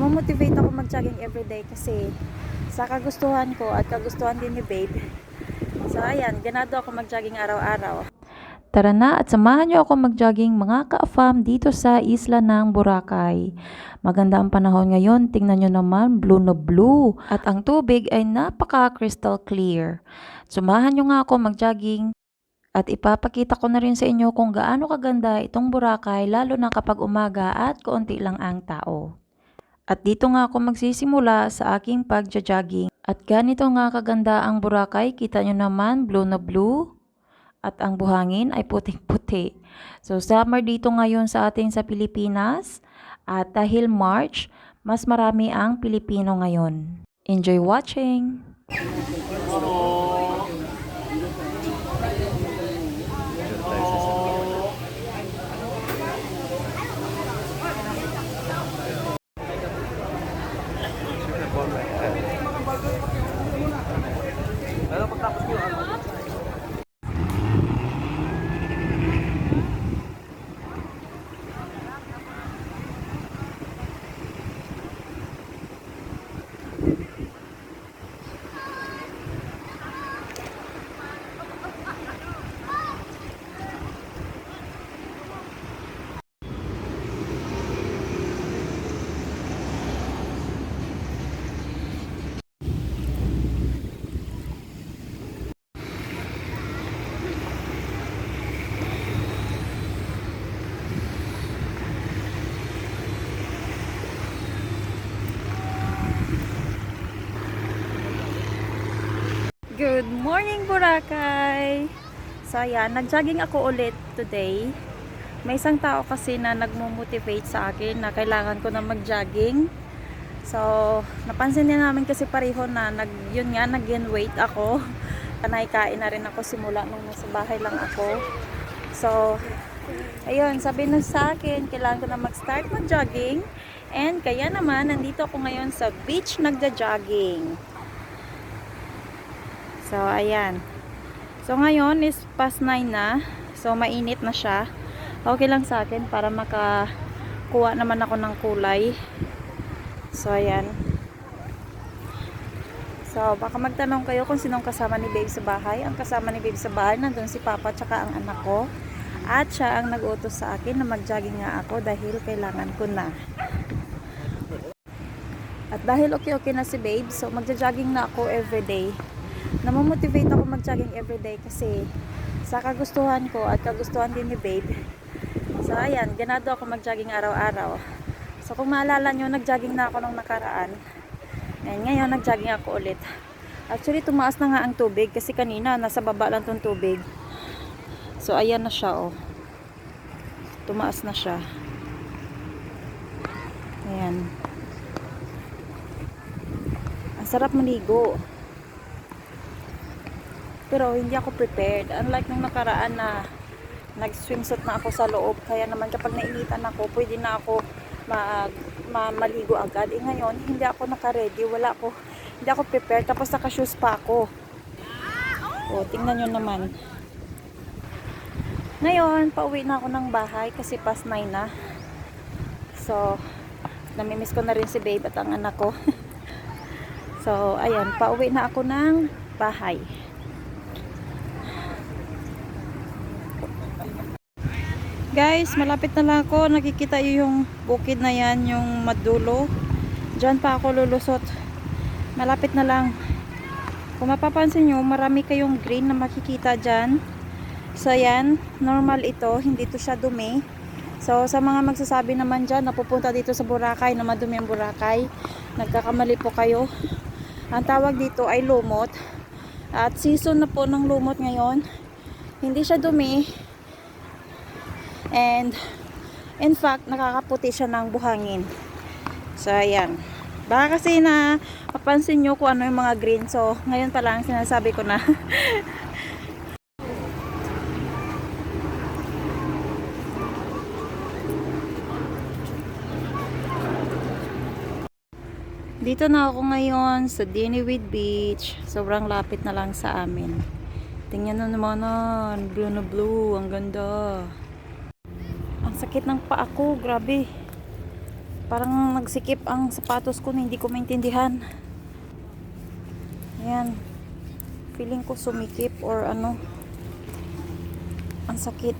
namomotivate ako mag-jogging everyday kasi sa kagustuhan ko at kagustuhan din ni babe. So ayan, ganado ako mag-jogging araw-araw. Tara na at samahan niyo ako mag-jogging mga ka-fam dito sa isla ng Boracay. Maganda ang panahon ngayon, tingnan niyo naman, blue na blue. At ang tubig ay napaka-crystal clear. Samahan niyo nga ako mag-jogging at ipapakita ko na rin sa inyo kung gaano kaganda itong Boracay lalo na kapag umaga at kaunti lang ang tao. At dito nga ako magsisimula sa aking pagja-jogging. At ganito nga kaganda ang Boracay, kita nyo naman, blue na blue. At ang buhangin ay puting-puti. So summer dito ngayon sa ating sa Pilipinas. At dahil March, mas marami ang Pilipino ngayon. Enjoy watching! Good morning, Boracay! So, ayan, nag-jogging ako ulit today. May isang tao kasi na nagmo-motivate sa akin na kailangan ko na mag-jogging. So, napansin niya namin kasi pareho na nag, yun nga, nag-gain weight ako. Panay kain na rin ako simula nung nasa bahay lang ako. So, ayun, sabi na sa akin, kailangan ko na mag-start mag-jogging. And kaya naman, nandito ako ngayon sa beach nagja-jogging. So, ayan. So, ngayon is past 9 na. So, mainit na siya. Okay lang sa akin para makakuha naman ako ng kulay. So, ayan. So, baka magtanong kayo kung sinong kasama ni Babe sa bahay. Ang kasama ni Babe sa bahay, nandun si Papa tsaka ang anak ko. At siya ang nag-utos sa akin na mag-jogging nga ako dahil kailangan ko na. At dahil okay-okay na si Babe, so magja-jogging na ako everyday namomotivate ako mag-jogging everyday kasi sa kagustuhan ko at kagustuhan din ni babe. So ayan, ganado ako mag-jogging araw-araw. So kung maalala nyo, nag-jogging na ako nung nakaraan. And ngayon, nag-jogging ako ulit. Actually, tumaas na nga ang tubig kasi kanina nasa baba lang tong tubig. So ayan na siya oh. Tumaas na siya. Ayan. Ang sarap maligo. Pero hindi ako prepared. Unlike nung nakaraan na nag-swimsuit na ako sa loob. Kaya naman kapag nainitan ako, pwede na ako mag, ma, maligo agad. Eh ngayon, hindi ako naka-ready. Wala ako, hindi ako prepared. Tapos naka-shoes pa ako. O, tingnan nyo naman. Ngayon, pauwi na ako ng bahay kasi past 9 na. So, namimiss ko na rin si babe at ang anak ko. so, ayan, pauwi na ako ng bahay. Guys, malapit na lang ako. Nakikita yung bukid na yan, yung madulo. Diyan pa ako lulusot. Malapit na lang. Kung mapapansin nyo, marami kayong green na makikita dyan. So, yan. Normal ito. Hindi to siya dumi. So, sa mga magsasabi naman dyan, napupunta dito sa Boracay, na madumi ang Boracay. Nagkakamali po kayo. Ang tawag dito ay lumot. At season na po ng lumot ngayon. Hindi siya dumi. And, in fact, nakakaputi siya ng buhangin. So, ayan. Baka kasi na mapansin nyo kung ano yung mga green. So, ngayon pa lang sinasabi ko na. Dito na ako ngayon sa Diniwid Beach. Sobrang lapit na lang sa amin. Tingnan na naman nun. Blue na blue. Ang ganda. Sakit ng paa ko. Grabe. Parang nagsikip ang sapatos ko na hindi ko maintindihan. Ayan. Feeling ko sumikip or ano. Ang sakit.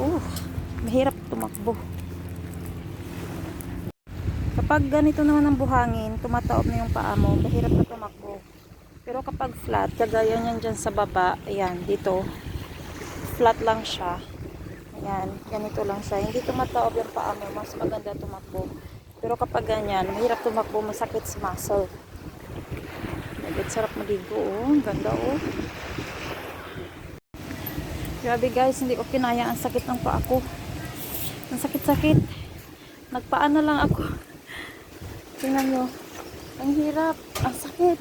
Uh, mahirap tumakbo. Kapag ganito naman ang buhangin, tumataob na yung paa mo, mahirap na tumakbo. Pero kapag flat, kagaya niyan dyan sa baba, ayan, dito, flat lang siya. Ayan, ganito lang siya. Hindi tumataob yung paa mo, mas maganda tumakbo. Pero kapag ganyan, mahirap tumakbo, masakit sa muscle. Nagit sarap maligo, oh. Ganda, oh. Grabe guys, hindi ko kinaya ang sakit ng paa ko. Ang sakit-sakit. Nagpaan na lang ako. Tingnan nyo. Ang hirap. Ang sakit.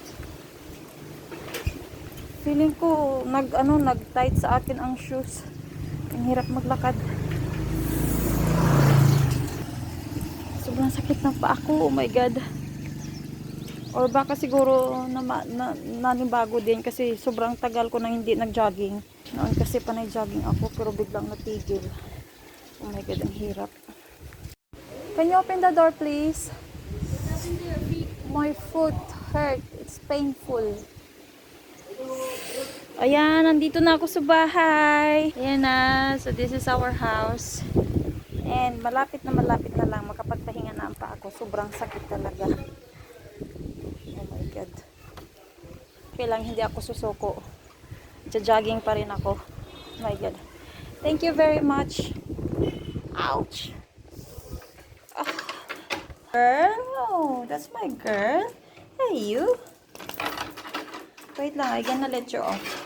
Feeling ko, nag, ano, nag-tight sa akin ang shoes. Ang hirap maglakad. Sobrang sakit ng paa ko. Oh my God. Or baka siguro na, na, nanibago din kasi sobrang tagal ko nang hindi nag-jogging. Noon kasi panay jogging ako pero biglang natigil. Oh my God, ang hirap. Can you open the door please? My foot hurt. It's painful. Ayan, nandito na ako sa bahay. Ayan na. So, this is our house. And malapit na malapit na lang. Makapagpahinga na ang paa ko. Sobrang sakit talaga. Oh my God. Kailang hindi ako susuko. jogging pa rin ako. Oh my God. Thank you very much. Ouch. Ah. Girl, oh, that's my girl. Hey, you. Wait lang, I gonna let you off.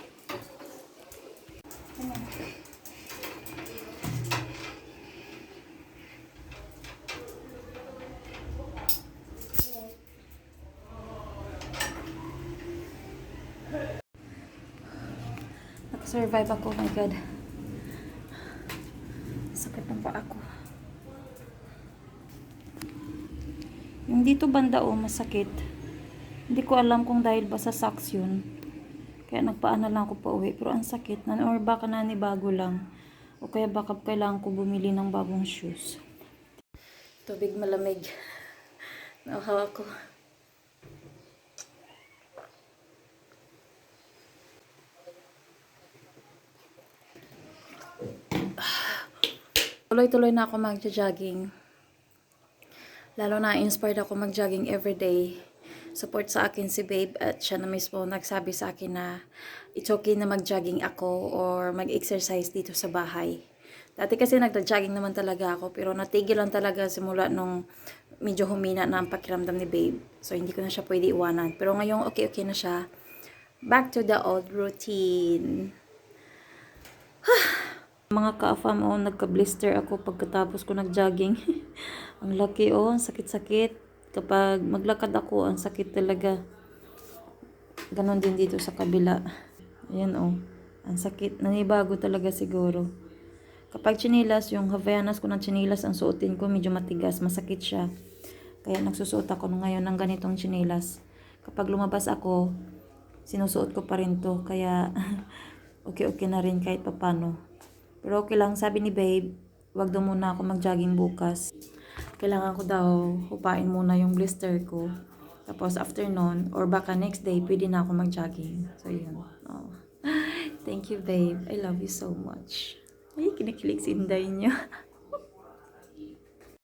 Nakasurvive ako, oh my God. Sakit ng paa ko. Yung dito banda oh, masakit. Hindi ko alam kung dahil ba sa socks yun. Kaya nagpaano lang ako pa uwi. Pero ang sakit na. Or baka nanibago lang. O kaya baka kailangan ko bumili ng bagong shoes. Tubig malamig. Nauhaw ako. Tuloy-tuloy na ako mag-jogging. Lalo na inspired ako mag-jogging everyday. Support sa akin si babe at siya na mismo nagsabi sa akin na it's okay na mag-jogging ako or mag-exercise dito sa bahay. Dati kasi nagda-jogging naman talaga ako pero natigil lang talaga simula nung medyo humina na ang pakiramdam ni babe. So hindi ko na siya pwede iwanan. Pero ngayong okay-okay na siya. Back to the old routine. Mga ka-afam, oh, nagka-blister ako pagkatapos ko nag-jogging. ang laki, oh, ang sakit-sakit. Kapag maglakad ako, ang sakit talaga. Ganon din dito sa kabila. Ayan, oh. Ang sakit. Nanibago talaga siguro. Kapag chinilas, yung Havaianas ko ng chinilas, ang suotin ko, medyo matigas, masakit siya. Kaya nagsusuot ako ngayon ng ganitong chinilas. Kapag lumabas ako, sinusuot ko pa rin to. Kaya, okay-okay na rin kahit papano. Pero okay lang, sabi ni babe, wag daw muna ako mag-jogging bukas. Kailangan ko daw hupain muna yung blister ko. Tapos after nun, or baka next day, pwede na ako mag-jogging. So yun. Oh. Thank you babe. I love you so much. Ay, kinikilig si Inday niya.